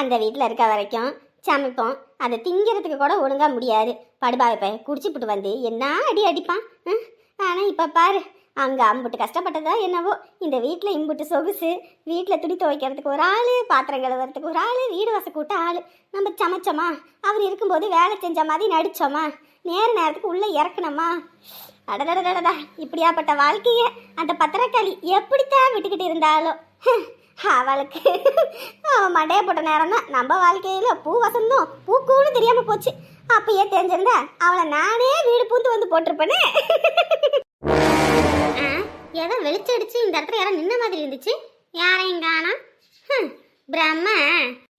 அந்த வீட்டில் இருக்க வரைக்கும் சமைப்போம். அதை திங்கிறதுக்கு கூட ஒழுங்காக முடியாது. படுபாவை பையன் குடிச்சுப்புட்டு வந்து என்ன அடி அடிப்பான்? ஆனால் இப்போ பாரு அங்கே அம்புட்டு கஷ்டப்பட்டதா என்னவோ? இந்த வீட்டில் இம்புட்டு சொகுசு வீட்டில் துணி துவைக்கிறதுக்கு ஒரு ஆள் பாத்திரம் கழுவுறதுக்கு ஒரு ஆள் வீடு வச கூட்ட ஆள். நம்ம சமைச்சோமா? அவர் இருக்கும்போது வேலை செஞ்ச மாதிரி நடித்தோமா நேர நேரத்துக்கு உள்ளே இறக்கணுமா அடடடடடா இப்படியாப்பட்ட வாழ்க்கையை அந்த பத்திரக்காளி எப்படித்தான் விட்டுக்கிட்டு இருந்தாலும் அவளுக்கு அவன் மண்டைய போட்ட நேரம் தான் நம்ம வாழ்க்கையில் பூ வசந்தம் பூக்கூன்னு தெரியாமல் போச்சு. அப்பயே தெரிஞ்சிருந்தா அவளை நானே வீடு பூந்து வந்து போட்டிருப்பேனே. ஆ, ஏதோ வெளிச்சடிச்சு இந்த இடத்துல யாரும் நின்ன மாதிரி இருந்துச்சு. யாரையும் காணோம். பிரம்ம.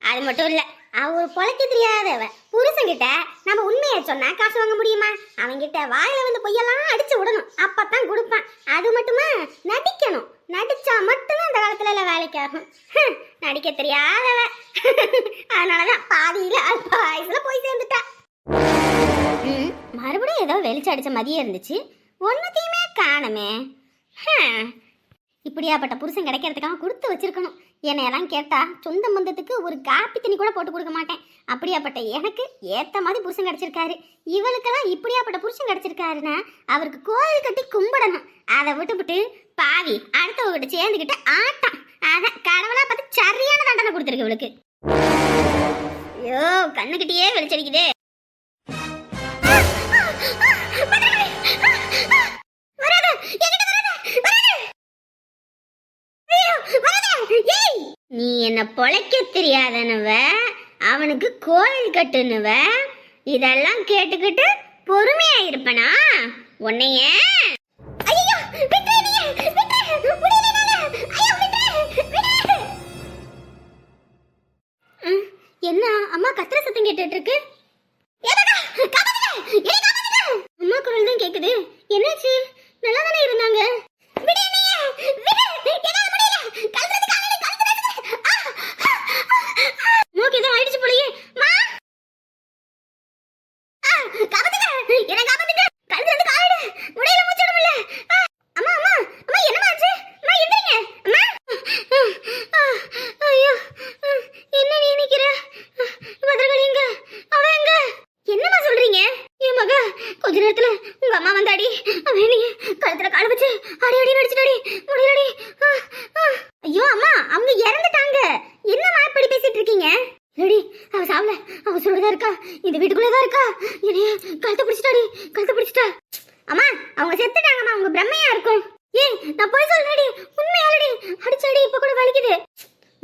அது மட்டும் இல்லை. அவர் பொழைக்க தெரியாதவ. புருஷங்கிட்ட நம்ம உண்மையை சொன்னா காசு வாங்க முடியுமா? அவன்கிட்ட வாயில வந்து பொய்யெல்லாம் அடிச்சு விடணும். அப்பதான் கொடுப்பான். அது மட்டுமா? நடிக்கணும். நடிச்சா மட்டும்தான் இந்த காலத்துல எல்லாம் வேலைக்கு ஆகும். நடிக்க தெரியாதவ. அதனாலதான் பாதியில அல்ப வயசுல போய் சேர்ந்துட்டா. ம், மறுபடியும் ஏதோ வெளிச்சம் அடிச்ச மதியம் இருந்துச்சு. ஒன்னத்தையுமே காணுமே. இப்படியாப்பட்ட புருஷன் கிடைக்கிறதுக்காக கொடுத்து வச்சிருக்கணும். என்னையெல்லாம் கேட்டா சொந்த பந்தத்துக்கு ஒரு காப்பி தண்ணி கூட போட்டு கொடுக்க மாட்டேன். அப்படியாப்பட்ட எனக்கு ஏற்ற மாதிரி புருஷன் கிடச்சிருக்காரு. இவளுக்கெல்லாம் இப்படியாப்பட்ட புருஷன் கிடச்சிருக்காருன்னா அவருக்கு கோயில் கட்டி கும்பிடணும். அதை விட்டுவிட்டு பாவி அடுத்தவங்கிட்ட சேர்ந்துக்கிட்டு ஆட்டம். அதான் கடவுளாக பார்த்து சரியான தண்டனை கொடுத்துருக்கு இவளுக்கு. ஐயோ கண்ணுக்கிட்டயே வெளிச்சடிக்குதே. நீ என்ன பொழைக்க தெரியாதனுவ அவனுக்கு கோயில் கட்டுனுவ இதெல்லாம் கேட்டுக்கிட்டு பொறுமையா இருப்பனா? உன்னைய? என்ன அம்மா கத்திர சத்தம் கேட்டுட்டு இருக்கு! அம்மா குரல் தான் கேக்குது. என்னாச்சு நல்லா தானே இருந்தாங்க விடு என்னைய! விடு! என்னால முடியல! கழுத்துல காலையில கழுத்துல இருக்குது! ஆ! ஆ! ஆ! அம்மாவுக்கு ஏதோ ஆயிடுச்சு போலயே மா ஆ! காப்பாத்துங்க! என்னை காப்பாத்துங்க! கழுத்துல இருந்து காலிடு! முடியல, மூச்சு விட முடியல! ஆ! அம்மா, அம்மா! அம்மா, என்னம்மா ஆச்சு? அம்மா, எந்திரிங்க! அம்மா! ஆ! ஐயோ! என்ன நீ நிக்கிற பத்திரகாளி எங்க அவ எங்க என்னம்மா சொல்றீங்க என் மக கொஞ்ச நேரத்துல உங்க அம்மா வந்தாடி அவன் நீ கழுத்துல கால வச்சு அடி அடி நடிச்சுடாடி முடியலடி ஆ, ஆ. ஐயோ அம்மா அவங்க இறந்துட்டாங்க என்னம்மா இப்படி பேசிட்டு இருக்கீங்க ரெடி அவ சாவல அவ சொல்றதா இருக்கா இந்த வீட்டுக்குள்ளதான் இருக்கா என்னைய கழுத்தை பிடிச்சிட்டாடி கழுத்தை பிடிச்சிட்டா. அம்மா அவங்க செத்துட்டாங்கம்மா அவங்க பிரம்மையா இருக்கும். ஏய் நான் போய் சொல்றேடி உண்மையாலடி. அடிச்சாடி இப்ப கூட வலிக்குது.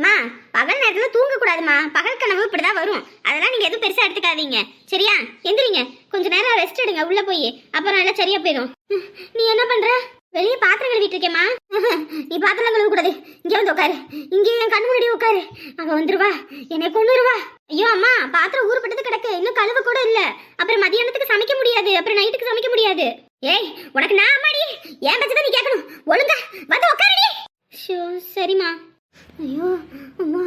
மா பகல் நேரத்துல தூங்க கூடாதுமா பகல் கனவு இப்படிதான் வரும். அதெல்லாம் நீங்க எதுவும் பெருசா எடுத்துக்காதீங்க. சரியா? எந்திரிங்க. கொஞ்ச நேரம் ரெஸ்ட் எடுங்க உள்ள போய். அப்புறம் எல்லாம் சரியா போயிடும். நீ என்ன பண்ற? வெளியே பாத்திரம் கழுவிட்டு இருக்கேம்மா. நீ பாத்திரம் கழுவ கூடாது இங்க வந்து உட்காரு. இங்கே என் கண் முன்னாடி உட்காரு. அவ வந்துருவா. என்னை கொண்டுருவா ஐயோ அம்மா பாத்திரம் ஊறுபட்டது கிடக்கு. இன்னும் கழுவ கூட இல்ல. அப்புறம் மதியானத்துக்கு சமைக்க முடியாது. அப்புறம் நைட்டுக்கு சமைக்க முடியாது. ஏய் உனக்கு நான் அம்மாடி? ஏன் பச்சதை நீ கேட்கணும்? ஒழுங்கா வந்து உட்காரடி ஷோ சரிம்மா. ஐயோ அம்மா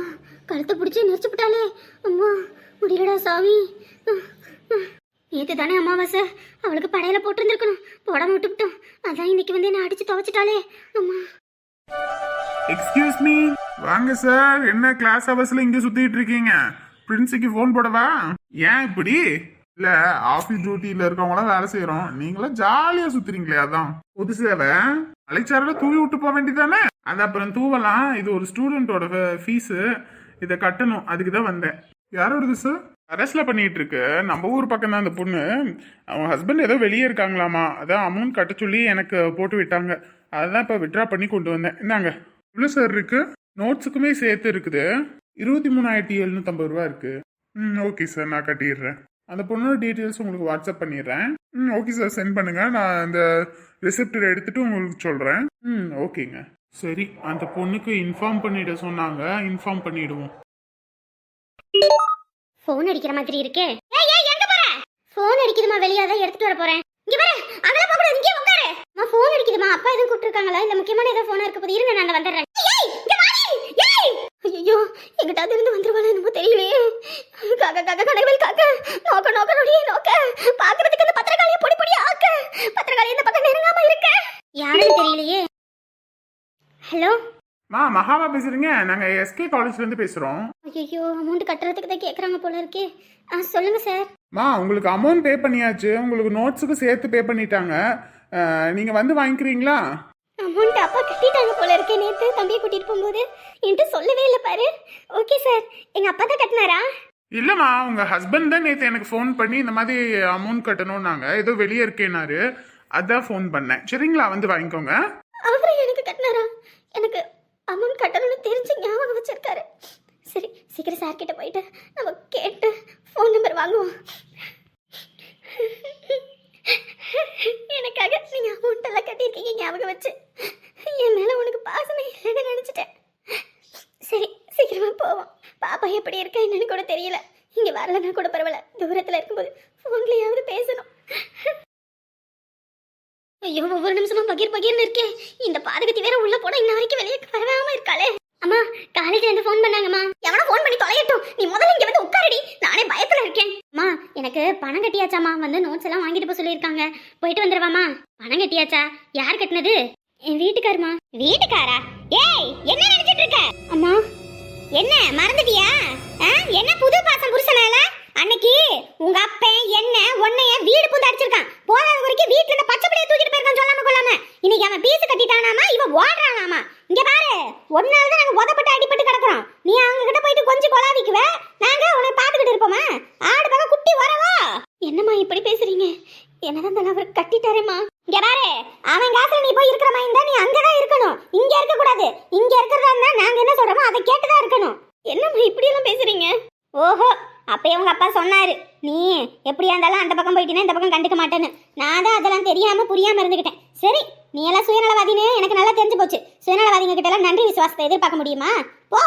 கழுத்தை பிடிச்சி நெரிச்சு விட்டாலே அம்மா முடியலடா சாமி. நேற்று தானே அமாவாசை. அவளுக்கு படையில போட்டிருந்துருக்கணும். போடாம விட்டுவிட்டோம் அதான் இன்னைக்கு வந்து என்ன அடிச்சு துவைச்சிட்டாலே அம்மா. எக்ஸ்கியூஸ் மீ வாங்க சார் என்ன கிளாஸ் அவர்ஸ்ல இங்க சுத்திட்டு இருக்கீங்க? பிரின்ஸுக்கு ஃபோன் போடவா? ஏன் இப்படி? இல்ல ஆபீஸ் டியூட்டில இருக்கவங்களாம் வேலை செய்யறோம் நீங்களாம் ஜாலியா சுத்துறீங்களே அதான். புது சேவை. அலைச்சாரில் தூவி விட்டு போக வேண்டியதானே அது அப்புறம் தூவலாம். இது ஒரு ஸ்டூடெண்டோட ஃபீஸு இதை கட்டணும். அதுக்கு தான் வந்தேன். யாரோடது சார் அரஸ்ட்ல பண்ணிட்டு இருக்கு. நம்ம ஊர் பக்கம் தான் அந்த பொண்ணு. அவங்க ஹஸ்பண்ட் ஏதோ வெளியே இருக்காங்களாமா. அதான் அமௌண்ட் கட்ட சொல்லி எனக்கு போட்டு விட்டாங்க. அதான் இப்போ விட்ரா பண்ணி கொண்டு வந்தேன். இந்தாங்க. இவ்வளோ சார் இருக்கு. நோட்ஸுக்குமே சேர்த்து இருக்குது. இருபத்தி மூணாயிரத்தி எழுநூத்தம்பது ரூபா இருக்கு. ம் ஓகே சார் நான் கட்டிடுறேன். அந்த பொண்ணோட டீட்டெயில்ஸ் உங்களுக்கு வாட்ஸ்அப் பண்ணிடுறேன். ம் ஓகே சார் சென்ட் பண்ணுங்க. நான் அந்த ரிசிப்ட் எடுத்துட்டு உங்களுக்கு சொல்கிறேன் ம் ஓகேங்க சரி அந்த பொண்ணுக்கு இன்ஃபார்ம் பண்ணிட சொன்னாங்க. இன்ஃபார்ம் பண்ணிடுவோம். ஃபோன் அடிக்கிற மாதிரி இருக்கே. ஏய் ஏய் எங்க போற? ஃபோன் அடிக்குதுமா வெளிய தான் எடுத்துட்டு வர போறேன். இங்க பாரு அங்கல போக கூடாது இங்க உட்காரு. அம்மா ஃபோன் அடிக்குதுமா? அப்பா எதுவும் கூப்பிட்டுருக்காங்களா? இல்ல முக்கியமான ஏதோ ஃபோனா இருக்க போது இருங்க நான் வந்துடுறேன் ஏய் இங்க வாடி ஏய் ஐயோ எங்கிட்ட இருந்து வந்துருவாளோ என்னமோ தெரியலையே காக்கா காக்கா கடவுள் காக்கா நோக்க நோக்க நொடியே நோக்க பாக்குறதுக்கு அந்த பத்திரகாளியை பொடி பொடி ஆக்க பத்திரகாளி இந்த பக்கம் நெருங்காம இருக்க யாருன்னு தெரியலையே ஹலோ மா மகாவா பேசுறீங்க. நாங்க எஸ்கே காலேஜ்ல இருந்து பேசுறோம். ஐயோ அமௌண்ட் கட்டுறதுக்கு தான் கேட்குறாங்க போல இருக்கே. ஆ சொல்லுங்க சார் மா உங்களுக்கு அமௌண்ட் பே பண்ணியாச்சு. உங்களுக்கு நோட்ஸுக்கு சேர்த்து பே பண்ணிட்டாங்க. அஹ், நீங்க வந்து வாங்கிக்கிறீங்களா? அமௌண்ட் அப்பா கட்டிட்டாங்க போல இருக்கே. நேற்று தம்பியை கூட்டிட்டு போகும்போது என்கிட்ட சொல்லவே இல்லை பாரு. ஓகே சார் எங்க அப்பா தான் கட்டினாரா? இல்லம்மா உங்க ஹஸ்பண்ட் தான் நேற்று எனக்கு ஃபோன் பண்ணி இந்த மாதிரி அமௌண்ட் கட்டணும்னாங்க. ஏதோ வெளியே இருக்கேனாரு அதான் ஃபோன் பண்ணேன். சரிங்களா? வந்து வாங்கிக்கோங்க. அவரும் எனக்கு கட்டினாரா? தெரிஞ்சு ஞாபகம் வச்சிருக்காரு. சரி சீக்கிரம் சார்கிட்ட போயிட்டு நம்ம கேட்டு ஃபோன் நம்பர் வாங்குவோம். எனக்காக நீங்க அமௌண்ட் எல்லாம் கட்டியிருக்கீங்க ஞாபகம் வச்சு. என் மேல உனக்கு பாசமே இல்லைன்னு நினைச்சிட்டேன். சரி சீக்கிரமா போவோம். பாப்பா எப்படி இருக்கா என்னன்னு கூட தெரியல. இங்க வரலன்னா கூட பரவாயில்ல. தூரத்துல இருக்கும்போது ஃபோன்லயாவது பேசணும். ஐயோ ஒவ்வொரு நிமிஷமும் பகீர் பகீர்னு இருக்கே. இந்த பாதகத்தை வேற உள்ள போனா இன்ன வரைக்கும் வெளியே வரவாம இருக்காளே. அம்மா காலேஜ்ல இருந்து ஃபோன் பண்ணாங்கம்மா. எவனோ ஃபோன் பண்ணி தொலையட்டும். நீ முதல்ல இங்க வந்து உட்காரடி. நானே பயத்துல இருக்கேன். அம்மா எனக்கு பணம் கட்டியாச்சாம்மா. வந்து நோட்ஸ் எல்லாம் வாங்கிட்டு போக சொல்லியிருக்காங்க. போயிட்டு வந்துடுவாமா பணம் கட்டியாச்சா? யார் கட்டினது? என் வீட்டுக்காருமா. வீட்டுக்காரா? ஏய் என்ன நினைச்சிட்டு இருக்க? அம்மா என்ன மறந்துட்டியா? ஆ? என்ன புது பாசம் புருஷனால அன்னைக்கு உங்க அப்பன் என்ன உன்னைய வீடு புந்து அடிச்சிருக்கான். போகாத வரைக்கும் வீட்டுல இருந்த பச்சை பிள்ளைய தூக்கிட்டு போயிருக்கான் சொல்லாம கொள்ளாம. இன்னைக்கு அவன் பீஸ் கட்டிட்டானாமா இவன் ஓடுறானாமா? இங்க பாரு ஒன்னால தான் நாங்க உதப்பட்டு அடிபட்டு கிடக்குறோம். நீ அவங்க கிட்ட போயிட்டு கொஞ்சம் கொலாவிக்குவ நாங்க உன்னை பாத்துக்கிட்டு இருப்போமா? ஆடு பக்கம் குட்டி வரவா என்னம்மா இப்படி பேசுறீங்க? என்னதான் அவர் கட்டிட்டாரேம்மா. இங்க பாரு அவன் காசுல நீ போய் இருக்கிற மாதிரி இருந்தா நீ அங்கதான் இருக்கணும் இங்க இருக்க கூடாது இங்க இருக்கிறதா இருந்தா நாங்க என்ன சொல்றோமோ அதை கேட்டுதான் இருக்கணும் என்னம்மா இப்படி எல்லாம் பேசுறீங்க ஓஹோ அப்பயே உங்க அப்பா சொன்னாரு. நீ எப்படியா இருந்தாலும் அந்த பக்கம் போயிட்டீங்கன்னா இந்த பக்கம் கண்டுக்க மாட்டேன்னு. நான் தான் அதெல்லாம் தெரியாம புரியாம இருந்துகிட்டேன். சரி நீ எல்லாம் சுயநலவாதின்னு எனக்கு நல்லா தெரிஞ்சு போச்சு. சுயநலவாதிங்க கிட்ட எல்லாம் நன்றி விசுவாசத்தை எதிர்பார்க்க முடியுமா? போ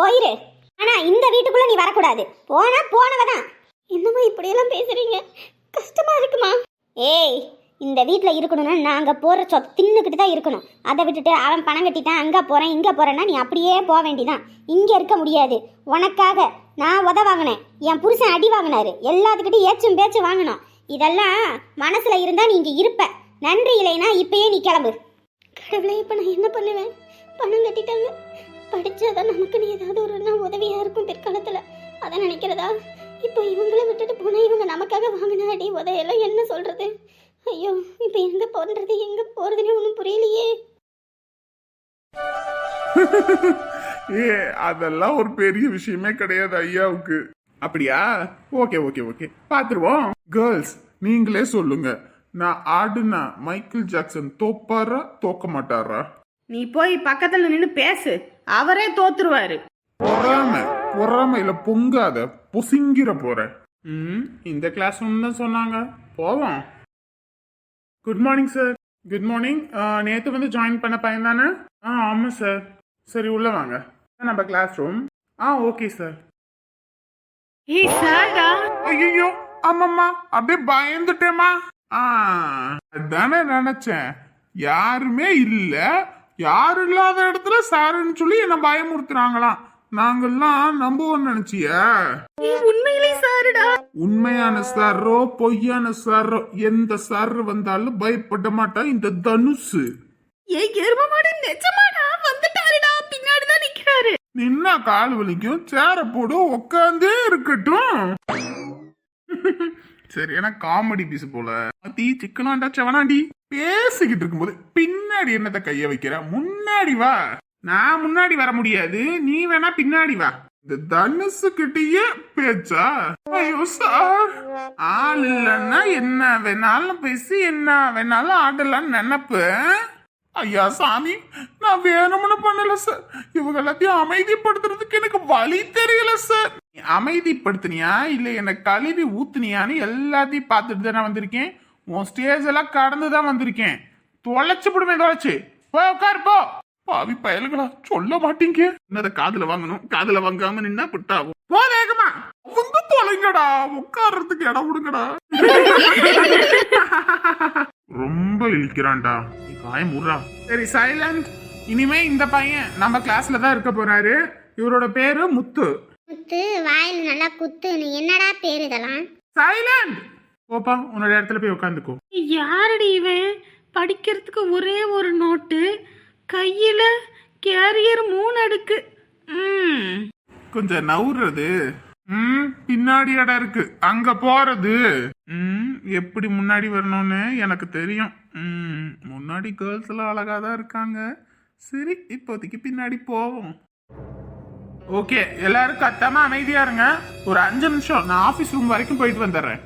போயிரு. ஆனா இந்த வீட்டுக்குள்ள நீ வரக்கூடாது. போனா போனவதான் என்னம்மா இப்படியெல்லாம் பேசுறீங்க? கஷ்டமா இருக்குமா? ஏய் இந்த வீட்டில் இருக்கணும்னா நாங்கள் போகிற சொத் தின்னுக்கிட்டு தான் இருக்கணும். அதை விட்டுட்டு அவன் பணம் கட்டிட்டான் அங்கே போகிறேன் இங்கே போகிறேன்னா நீ அப்படியே போக வேண்டிதான். இங்கே இருக்க முடியாது. உனக்காக நான் உத வாங்கினேன். என் புருஷன் அடி வாங்கினாரு. எல்லாத்துக்கிட்டையும் ஏச்சும் பேச்சு வாங்கினோம் இதெல்லாம் மனசில் இருந்தால் நீ இங்கே இருப்ப. நன்றி இல்லைனா இப்பயே நீ கிளம்பு. கடவுளே இப்போ நான் என்ன பண்ணுவேன்? பணம் கட்டிட்டாங்க. படிச்சாதான் நமக்குன்னு ஏதாவது ஒரு நாள் உதவியாக இருக்கும் பிற்காலத்தில். அதை நினைக்கிறதா? இப்போ இவங்கள விட்டுட்டு போனால் இவங்க நமக்காக வாங்கின அடி உதையெல்லாம் என்ன சொல்கிறது ஐயோ இப்போ இருந்து போகிறது எங்கே போகிறதுனே ஒன்றும் புரியலையே. ஏ அதெல்லாம் ஒரு பெரிய விஷயமே கிடையாது ஐயாவுக்கு. அப்படியா? Okay okay okay. பாத்துருவோம். கேர்ள்ஸ் நீங்களே சொல்லுங்க. நான் ஆடுனா மைக்கேல் ஜாக்சன் தோப்பாரா தோக்க மாட்டாரா? நீ போய் பக்கத்துல நின்னு பேசு. அவரே தோத்துருவாரு. பொறாம பொறாமையில பொங்காத பொசுங்கிற போற. ம் இந்த கிளாஸ் ஒன்று சொன்னாங்க. போவோம். Good morning sir good morning நேற்று வந்து ஜாயின் பண்ண பையன் தானே? ஆ ஆமாம் சார் சரி உள்ள வாங்க. நம்ம கிளாஸ் ரூம் ஆ ஓகே சார் ஏய் ஐயோ ஆமாம்மா அப்படியே பயந்துட்டேம்மா. ஆ அதானே நினைச்சேன். யாருமே இல்ல. யாரும் இல்லாத இடத்துல சாருன்னு சொல்லி என்ன பயமுறுத்துறாங்களாம் நாங்கெல்லாம் நம்புவோம்னு நினைச்சியா. உண்மையிலே சாருடா உண்மையான சாரோ பொய்யான சாரோ எந்த சார் வந்தாலும் பயப்பட மாட்டான் இந்த தனுசு. ஏய் எரும மாடு நிஜமாடா? நின்னா கால் வலிக்கும் சேர போடு உட்காந்தே இருக்கட்டும். சரி ஏன்னா காமெடி பீஸ் போல? தீ சிக்கனாண்டா செவனாண்டி? பேசிக்கிட்டு இருக்கும்போது பின்னாடி என்னத்த கைய வைக்கிற? முன்னாடி வா. நான் முன்னாடி வர முடியாது. நீ வேணா பின்னாடி வா. இந்த தனுசு கிட்டயே பேச்சா? ஐயோ சார். ஆள் இல்லைன்னா என்ன வேணாலும் பேசி என்ன வேணாலும் ஆடலாம்னு நினைப்பேன். ஐயா சாமி நான் வேணும்னு பண்ணல சார் இவங்க எல்லாத்தையும் அமைதிப்படுத்துறதுக்கு எனக்கு வழி தெரியல சார் அமைதிப்படுத்தினியா? இல்லை என்னை கழுவி ஊத்துனியான்னு எல்லாத்தையும் பார்த்துட்டு தானே வந்திருக்கேன்? உன் ஸ்டேஜ் எல்லாம் கடந்து தான் வந்திருக்கேன். தொலைச்சு விடுமே தொலைச்சு. போய் உட்காரு போ. பாவி பயல்களா சொல்ல மாட்டீங்க? என்னத காதுல வாங்கணும் காதுல வாங்காம நின்னா பிட்டாகும் போ வேகமா. அவங்க தொலைங்கடா உட்கார்றதுக்கு இடம் விடுங்கடா ரொம்ப இழிக்கிறான்டா. நீ காயம் முறா சரி சைலண்ட். இனிமே இந்த பையன் நம்ம கிளாஸ்ல தான் இருக்க போறாரு. இவரோட பேரு முத்து. குத்து வாயில் நல்லா குத்து. நீ என்னடா பேர் இதெல்லாம்? சைலண்ட்! போப்பா உன்னோட இடத்துல போய் உட்காந்துக்கோ. யாரடி இவன்? படிக்கிறதுக்கு ஒரே ஒரு நோட்டு. கையில கேரியர் மூணு அடுக்கு. ம். கொஞ்சம் நவுறது. ம் பின்னாடி இடம் இருக்கு. அங்க போறது. ம் எப்படி முன்னாடி வரணும்னு எனக்கு தெரியும். ம் முன்னாடி கேர்ள்ஸ் எல்லாம் அழகா தான் இருக்காங்க. சரி இப்போதைக்கு பின்னாடி போவோம். ஓகே எல்லாரும் கத்தாம அமைதியா இருங்க. ஒரு அஞ்சு நிமிஷம். நான் ஆபீஸ் ரூம் வரைக்கும் போயிட்டு வந்துடுறேன்.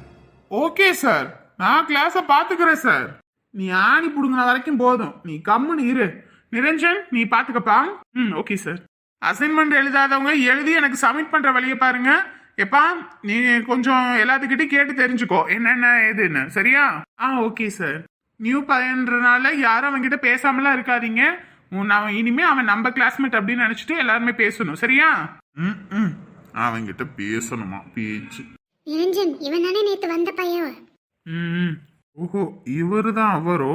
ஓகே சார் நான் கிளாஸை பாத்துக்கிறேன் சார் நீ ஆணி புடுங்கின வரைக்கும் போதும். நீ கம்முன்னு இரு. நிரஞ்சன் நீ பாத்துக்கப்பா. ம் ஓகே சார் அசைன்மெண்ட் எழுதாதவங்க எழுதி எனக்கு சப்மிட் பண்ற வழியை பாருங்க. எப்பா நீ கொஞ்சம் எல்லாத்துக்கிட்டையும் கேட்டு தெரிஞ்சுக்கோ. என்னென்ன ஏதுன்னு சரியா? ஆ ஓகே சார் நியூ பையன்றனால யாரும் அவன்கிட்ட பேசாமலாம் இருக்காதீங்க. உன் அவன் இனிமே அவன் நம்ம கிளாஸ்மேட் அப்படின்னு நினைச்சிட்டு எல்லாருமே பேசணும். சரியா? ம் ம். அவன்கிட்ட பேசணுமா? பேச்சு. நிரஞ்சன் இவன் தானே நேத்து வந்த பையன். ம். ஓஹோ இவரு தான் அவரோ?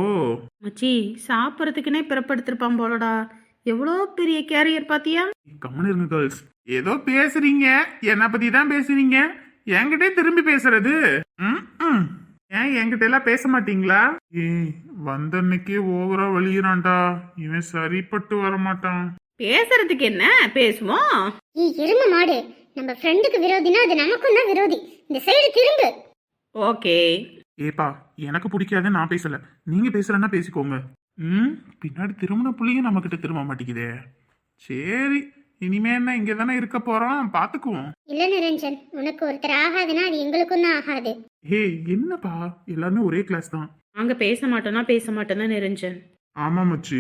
மச்சி சாப்பிட்றதுக்குனே பிறப்படுத்திருப்பான் போலடா. எவ்வளோ பெரிய கேரியர் பாத்தியா? கம்மன் இருங்க கேர்ள்ஸ் ஏதோ பேசுறீங்க. என்னை பத்தி தான் பேசுறீங்க. என்கிட்டே திரும்பி பேசுறது. ம். ஏன் என்கிட்ட எல்லாம் பேச மாட்டீங்களா? ஏய் வந்த அன்னைக்கே ஓவரா வழியிறான்டா இவன் சரிப்பட்டு வர மாட்டான். பேசுறதுக்கு என்ன? பேசுவோம். ஏய் எரும மாடு. நம்ம ஃப்ரெண்டுக்கு விரோதினா அது நமக்கும் தான் விரோதி. இந்த சைடு திரும்பு. ஓகே ஏப்பா எனக்கு பிடிக்காத நான் பேசல. நீங்க பேசுறேன்னா பேசிக்கோங்க. ம் பின்னாடி திருமண புள்ளியும் நம்ம கிட்ட திரும்ப மாட்டேங்குதே. சரி இனிமே என்ன இங்க தானே இருக்க போறோம்? பாத்துக்குவோம். இல்ல நிரஞ்சன் உனக்கு ஒருத்தர் ஆகாதுன்னா அது எங்களுக்கும் தான் ஆகாது. ஹே என்னப்பா? எல்லாருமே ஒரே கிளாஸ் தான். நாங்க பேச மாட்டோம்னா பேச மாட்டோம்னா நிரஞ்சன். ஆமா மச்சி.